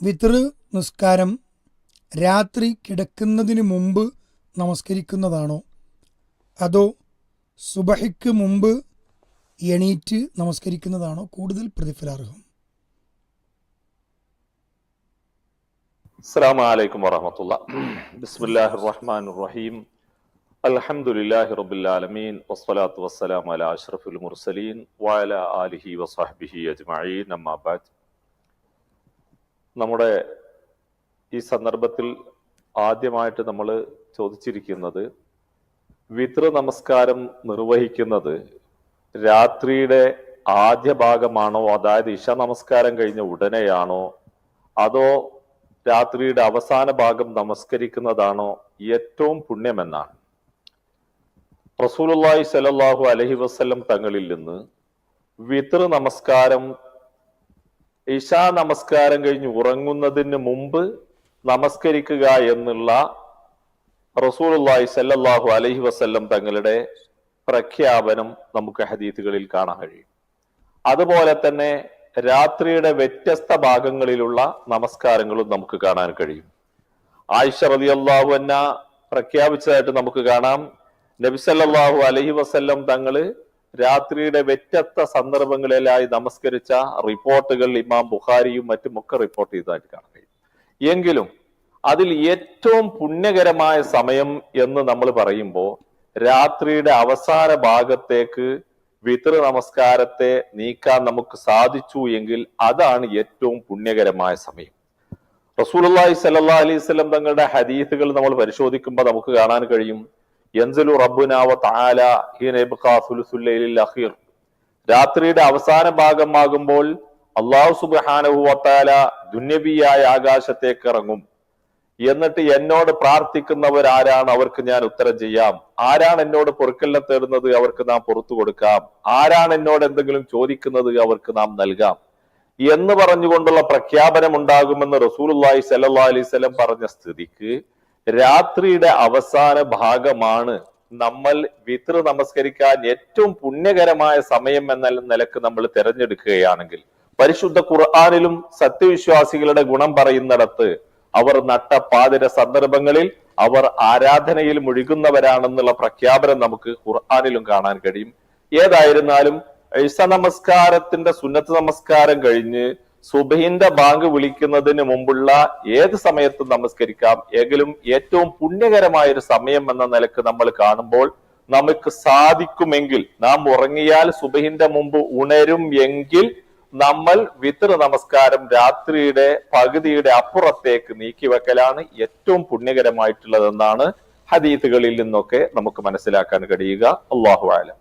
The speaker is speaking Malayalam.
വിതർ നിസ്കാരം രാത്രി കിടക്കുന്നതിന് മുമ്പ് നമസ്കരിക്കുന്നതാണോ അതോ സുബഹിക്ക് മുമ്പ് എണീറ്റ് നമസ്കരിക്കുന്നതാണോ കൂടുതൽ പ്രതിഫലാർഹം السلام عليكم ورحمة الله بسم الله الرحمن الرحيم الحمد لله رب العالمين والصلاة والسلام على أشرف المرسلين وعلى آله وصحبه أجمعين أما بعد നമ്മുടെ ഈ സന്ദർഭത്തിൽ ആദ്യമായിട്ട് നമ്മൾ ചോദിച്ചിരിക്കുന്നത് വിതൃ നമസ്കാരം നിർവഹിക്കുന്നത് രാത്രിയുടെ ആദ്യ ഭാഗമാണോ? അതായത് ഇഷ നമസ്കാരം കഴിഞ്ഞ ഉടനെയാണോ? അതോ രാത്രിയുടെ അവസാന ഭാഗം നമസ്കരിക്കുന്നതാണോ? ഏറ്റവും പുണ്യമെന്നാണ്. റസൂലുള്ളാഹി സ്വല്ലല്ലാഹു അലൈഹി വസല്ലം തങ്ങളിൽ നിന്ന് വിതൃ നമസ്കാരം ഇഷാ നമസ്കാരം കഴിഞ്ഞ് ഉറങ്ങുന്നതിന് മുമ്പ് നമസ്കരിക്കുക എന്നുള്ള റസൂലുള്ളാഹി സ്വല്ലല്ലാഹു അലൈഹി വസല്ലം തങ്ങളുടെ പ്രഖ്യാപനം നമുക്ക് ഹദീത്തുകളിൽ കാണാൻ കഴിയും. അതുപോലെ തന്നെ രാത്രിയുടെ വ്യത്യസ്ത ഭാഗങ്ങളിലുള്ള നമസ്കാരങ്ങളും നമുക്ക് കാണാൻ കഴിയും. ആയിഷ റളിയല്ലാഹു അന്ന പ്രഖ്യാപിച്ചതായിട്ട് നമുക്ക് കാണാം. നബിസല്ലാഹു അലൈഹി വസല്ലം തങ്ങൾ രാത്രിയുടെ വ്യത്യസ്ത സന്ദർഭങ്ങളിലായി നമസ്കരിച്ച റിപ്പോർട്ടുകൾ ഇമാം ബുഖാരിയും മറ്റുമൊക്കെ റിപ്പോർട്ട് ചെയ്തതായിട്ട് കാണാൻ കഴിയും. എങ്കിലും അതിൽ ഏറ്റവും പുണ്യകരമായ സമയം എന്ന് നമ്മൾ പറയുമ്പോൾ രാത്രിയുടെ അവസാന ഭാഗത്തേക്ക് വിതൃ നമസ്കാരത്തെ നീക്കാൻ നമുക്ക് സാധിച്ചു എങ്കിൽ അതാണ് ഏറ്റവും പുണ്യകരമായ സമയം. റസൂലുള്ളാഹി സല്ലാ അലൈഹി സ്വലം തങ്ങളുടെ ഹദീസുകൾ നമ്മൾ പരിശോധിക്കുമ്പോൾ നമുക്ക് കാണാൻ കഴിയും. യൻസലു റബ്ബുന വ തആല ഹീന യബ്ഖാ സുലുസുൽ അഖീർ. രാത്രിയുടെ അവസാന ഭാഗമാകുമ്പോൾ അള്ളാഹു സുബ്ഹാനഹു വത്താല ദുന്യബിയായ ആകാശത്തേക്ക് ഇറങ്ങും. എന്നിട്ട് എന്നോട് പ്രാർത്ഥിക്കുന്നവർ ആരാണ്? അവർക്ക് ഞാൻ ഉത്തരം ചെയ്യാം. ആരാണ് എന്നോട് പൊറുക്കല്ല തേടുന്നത്? അവർക്ക് നാം പുറത്തു കൊടുക്കാം. ആരാണ് എന്നോട് എന്തെങ്കിലും ചോദിക്കുന്നത്? അവർക്ക് നാം നൽകാം. എന്ന് പറഞ്ഞുകൊണ്ടുള്ള പ്രഖ്യാപനം ഉണ്ടാകുമെന്ന് റസൂൽ അലൈഹി വസല്ലം പറഞ്ഞ സ്ഥിതിക്ക് രാത്രിയുടെ അവസാന ഭാഗമാണ് നമ്മൾ വിത്ര നമസ്കരിക്കാൻ ഏറ്റവും പുണ്യകരമായ സമയം എന്ന നിലയ്ക്ക് നമ്മൾ തിരഞ്ഞെടുക്കുകയാണെങ്കിൽ പരിശുദ്ധ ഖുർആാനിലും സത്യവിശ്വാസികളുടെ ഗുണം പറയുന്നിടത്ത് അവർ നട്ട പാതിര സന്ദർഭങ്ങളിൽ അവർ ആരാധനയിൽ മുഴുകുന്നവരാണെന്നുള്ള പ്രഖ്യാപനം നമുക്ക് ഖുർആാനിലും കാണാൻ കഴിയും. ഏതായിരുന്നാലും ഐസ നമസ്കാരത്തിന്റെ സുന്നത്ത് നമസ്കാരം കഴിഞ്ഞ് സുബഹിന്റെ ബാങ്ക് വിളിക്കുന്നതിന് മുമ്പുള്ള ഏത് സമയത്തും നമസ്കരിക്കാം. എങ്കിലും ഏറ്റവും പുണ്യകരമായ ഒരു സമയം എന്ന നിലയ്ക്ക് നമ്മൾ കാണുമ്പോൾ നമുക്ക് സാധിക്കുമെങ്കിൽ നാം ഉറങ്ങിയാൽ സുബഹിന്റെ മുമ്പ് ഉണരും എങ്കിൽ നമ്മൾ വിത്ര നമസ്കാരം രാത്രിയുടെ പകുതിയുടെ അപ്പുറത്തേക്ക് നീക്കിവെക്കലാണ് ഏറ്റവും പുണ്യകരമായിട്ടുള്ളതെന്നാണ് ഹദീത്തുകളിൽ നിന്നൊക്കെ നമുക്ക് മനസ്സിലാക്കാൻ കഴിയുക. അള്ളാഹു ആലം